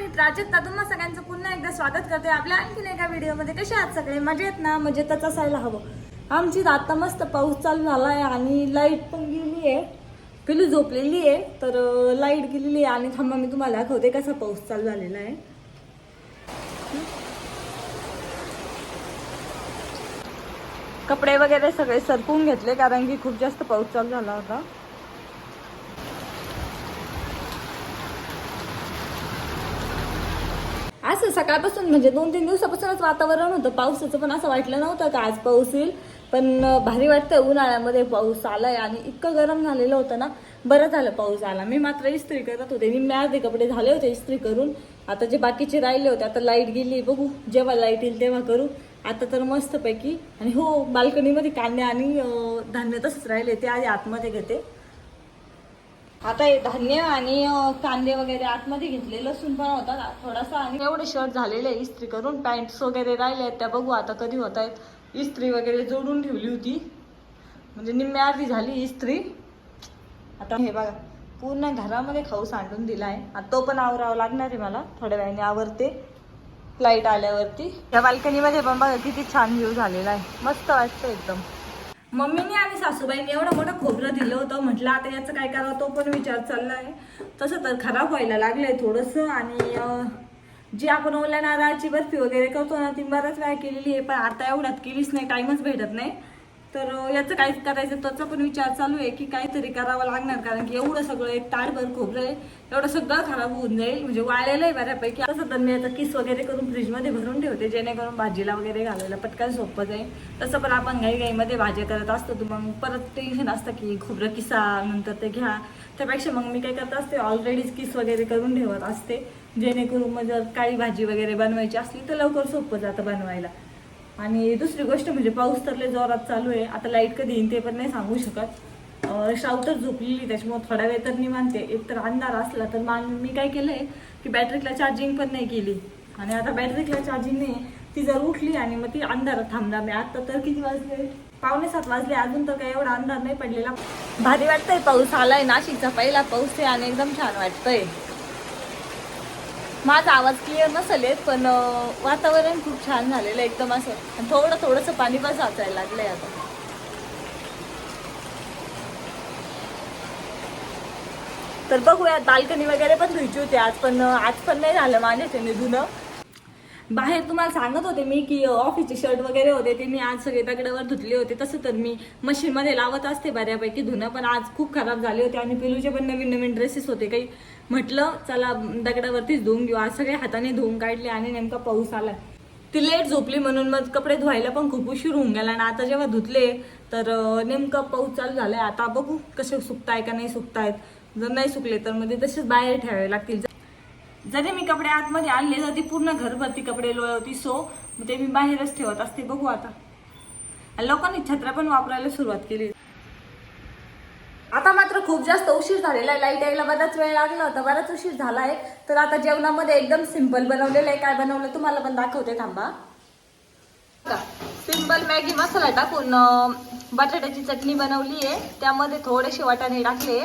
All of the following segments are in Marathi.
मी प्राजक्ता तुम्हा सगळ्यांचं पुन्हा एकदा स्वागत करते आपल्या आणखीन एका व्हिडिओमध्ये कसे आहात सगळे? मजेत ना? मजेतच असायला हवं. आमची आता मस्त पाऊस चालू झाला आहे आणि लाइट पण गेली आहे. पिलू झोपलेली आहे तर लाइट गेलेली आहे. आणि थांबा मी तुम्हाला दाखवते कसा पाऊस चालू झालेला आहे. कपडे वगैरे सगळे सरकून घेतले कारण की खूप जास्त पाऊस चालू झाला होता. असं सकाळपासून म्हणजे दोन तीन दिवसापासूनच वातावरण होतं. पावसाचं पण असं वाटलं नव्हतं का आज पाऊस येईल पण भारी वाटतं उन्हाळ्यामध्ये पाऊस आलाय आणि इतकं गरम झालेलं होतं ना. बरं झालं पाऊस आला. मी मात्र इस्त्री करत होते. मी अर्धे कपडे झाले होते इस्त्री करून. आता जे बाकीचे राहिले होते आता लाइट गेली बघू जेव्हा लाइट येईल तेव्हा करू. आता तर मस्तपैकी. आणि हो बाल्कनीमध्ये कांदे आणि धान्य तसंच राहिले ते आधी आतमध्ये घेते. आता हे धान्य आणि कांदे वगैरे आतमध्ये घेतले लसूण पण होता थोडासा आणि एवढे शर्ट झालेले इस्त्री करून पॅन्ट्स वगैरे राहिले आहेत. त्या बघू आता कधी होत आहेत. इस्त्री वगैरे जोडून ठेवली होती. म्हणजे निम्म्या अर्धी झाली इस्त्री. आता हे बघा पूर्ण घरामध्ये खाऊ सांडून दिला आहे आता तो पण आवरावा लागणार आहे मला. थोड्या वेळाने आवरते. लाइट आल्यावरती. या बाल्कनीमध्ये पण बघा किती छान व्ह्यू झालेला आहे. मस्त वाटतं एकदम. मम्मीने आणि सासूबाईने एवढं मोठं खोबरं दिलं होतं म्हटलं आता याचं काय करावं तो पण विचार चालला आहे तसं तर खराब व्हायला लागलंय थोडंसं आणि जी आपण ओल्या नारळाची बर्फी वगैरे करतो ना ती बऱ्याच वेळा केलेली आहे पण आता एवढ्यात केलीच नाही टाईमच भेटत नाही. तर याचं काय करायचं? त्याचा पण विचार चालू आहे की काहीतरी करावं लागणार. कारण की एवढं सगळं एक ताडभर खोबरं आहे. एवढं सगळं खराब होऊन जाईल. म्हणजे वाळलेलं आहे बऱ्यापैकी. आता सध्या मी याचा किस वगैरे करून फ्रीजमध्ये भरून ठेवते. जेणेकरून भाजीला वगैरे घालायला पटकन सोपं जाईल. तसं पण आपण घाई घाईमध्ये भाज्या करत असतो. तर मग परत टेन्शन असतं की खोबरं किसा नंतर ते घ्या. त्यापेक्षा मग मी काय करत असते ऑलरेडीच किस वगैरे करून ठेवत असते. जेणेकरून मग जर काळी भाजी वगैरे बनवायची असली तर लवकर सोपं जातं बनवायला. आणि दुसरी गोष्ट म्हणजे पाऊस तर लय जोरात चालू आहे. आता लाइट कधी येईन ते पण नाही सांगू शकत. अं, शाव तर झोपलेली त्याच्यामुळे थोडा वेळ तर निवांते. एक तर अंधार असला तर मान मी काय केलंय की बॅटरीला चार्जिंग पण नाही केली. आणि आता बॅटरीला चार्जिंग नाही ती जर उठली आणि मग ती अंधारात थांबणार मी आता तर किती वाजले? पावणे सात वाजले. अजून तर काही एवढा अंधार नाही पडलेला. भारी वाटतंय पाऊस आलाय. नाशिकचा पहिला पाऊस आहे आणि एकदम छान वाटतंय. माझा आवाज क्लिअर नसेल येत, पण वातावरण खूप छान झालेलं एकदम असं. आणि थोडं थोडंसं पाणी पण साचायला लागलंय आता. तर बघूया बाल्कनी वगैरे पण धुयची होती आज पण आज पण नाही झालं माझ्याच्याने धुणं. बाहेर तुम्हाला सांगत होते मी की ऑफिसचे शर्ट वगैरे होते ते मी आज सगळे दगडावर धुतले होते. तसं तर मी मशीनमध्ये लावत असते बऱ्यापैकी धुणं पण आज खूप खराब झाले होते आणि पिलूचे पण नवीन नवीन ड्रेसेस होते. काही म्हटलं चला दगडावरतीच धुवून घेऊ. आज सगळे हाताने धुवून काढले आणि नेमका पाऊस आला. ती लेट झोपली म्हणून मग कपडे धुवायला पण खूप उशीर होऊन गेला. आणि आता जेव्हा धुतले तर नेमकं नेमका पाऊस चालू झालाय. आता बघू कसे सुकताय का नाही सुकतायत. जर नाही सुकले तर मग ते तसेच बाहेर ठेवावे लागतील. जरी मी कपडे आतमध्ये आणले तर ती पूर्ण घरभरती कपडे लोळवती सो ते मी बाहेरच ठेवत असते. बघू आता. लोकांनी छत्र्या पण वापरायला सुरुवात केली. आता मात्र खूप जास्त उशीर झालेला आहे. लाइट यायला बराच वेळ लागला होता. बराच उशीर झाला आहे तर आता जेवणामध्ये एकदम सिंपल बनवलेलं आहे. काय बनवलं तुम्हाला पण दाखवते. थांबा. सिंपल मॅगी मसाला टाकून बटाट्याची चटणी बनवली आहे. त्यामध्ये थोडेसे वाटाणे टाकले.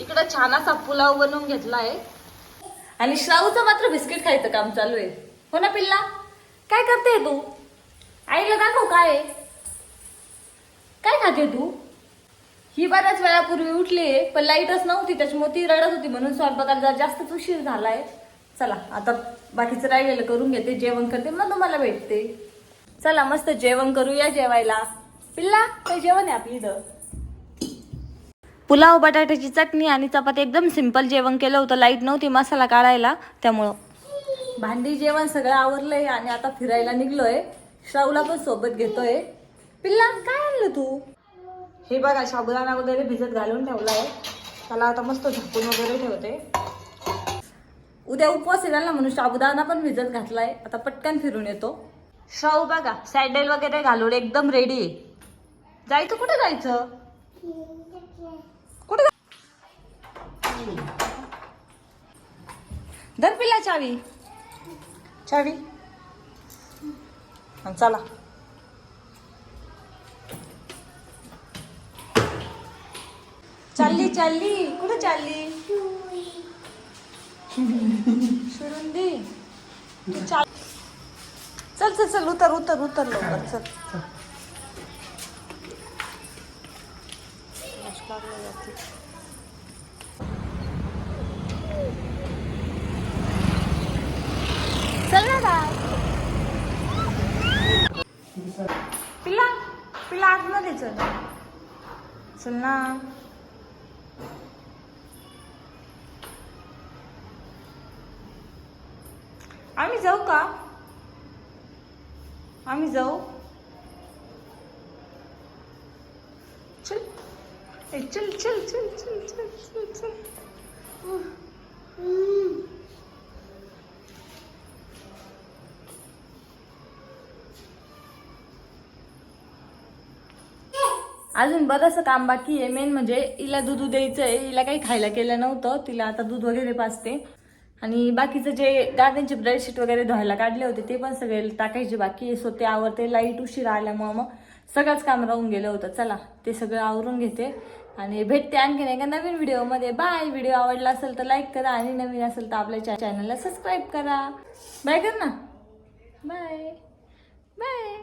इकडं छान असा पुलाव बनवून घेतला आहे. आणि श्राऊचं मात्र बिस्किट खायचं काम चालू आहे. हो ना पिल्ला? काय करते तू? आईला दाखव काय काय खाते तू? ही बऱ्याच वेळापूर्वी उठली आहे पण लाईटच नव्हती त्याच्यामुळे ती रडत होती म्हणून स्वयंपाकाला जास्तच उशीर झालाय. चला आता बाकीचं राहिलेलं करून घेते जेवण करते मग तुम्हाला भेटते. चला मस्त जेवण करूया जेवायला. पिल्ला काय जेवण आहे आपली इथं? पुलाव बटाट्याची चटणी आणि चपाती. एकदम सिंपल जेवण केलं होतं. लाइट नव्हती मसाला काढायला. त्यामुळं. भांडी जेवण सगळं आवरलंय आणि आता फिरायला निघलोय. श्रावला पण सोबत घेतोय. पिल्ला काय आणलं तू? हे बघा साबुदाणा वगैरे भिजत घालून ठेवलाय. त्याला आता मस्त झाकून वगैरे ठेवते. उद्या उपवास येणार ना म्हणून साबुदाणा पण भिजत घातलाय. आता पटकन फिरून येतो. शाहू बघा सॅडेल वगैरे घालून एकदम रेडी आहे. जायचं? कुठे जायचं? धर पिल्ला चावी. चावी. चला. चालली चालली. कुठे चालली? सोडून दे. चाल. चल चल चल उतर उतर उतर लवकर चल. जाते. चल ना बाळ. पिल्ला आतमध्ये चल. चल ना. आम्ही जाऊ का? आम्ही जाऊ? चल. चल चल चल चल चल चल चल. अजून बरंच काम बाकी आहे. मेन म्हणजे हिला दूध द्यायचं आहे हिला काही खायला केलं नव्हतं. तिला आता दूध वगैरे पाजते. आणि बाकीचं जे गार्डनचे ब्रेडशीट वगैरे धुवायला काढले होते ते पण सगळे टाकायचे बाकी स्वतः सो ते आवरते. लाइट उशीर आल्यामुळं मग सगळंच काम राहून गेलं होतं. चला ते सगळं आवरून घेते. आणि भेटते आणखीन एका नवीन व्हिडिओमध्ये. बाय व्हिडिओ आवडला असेल तर लाईक करा आणि नवीन असेल तर आपल्या चॅनलला सबस्क्राईब करा बाय कर. ना बाय बाय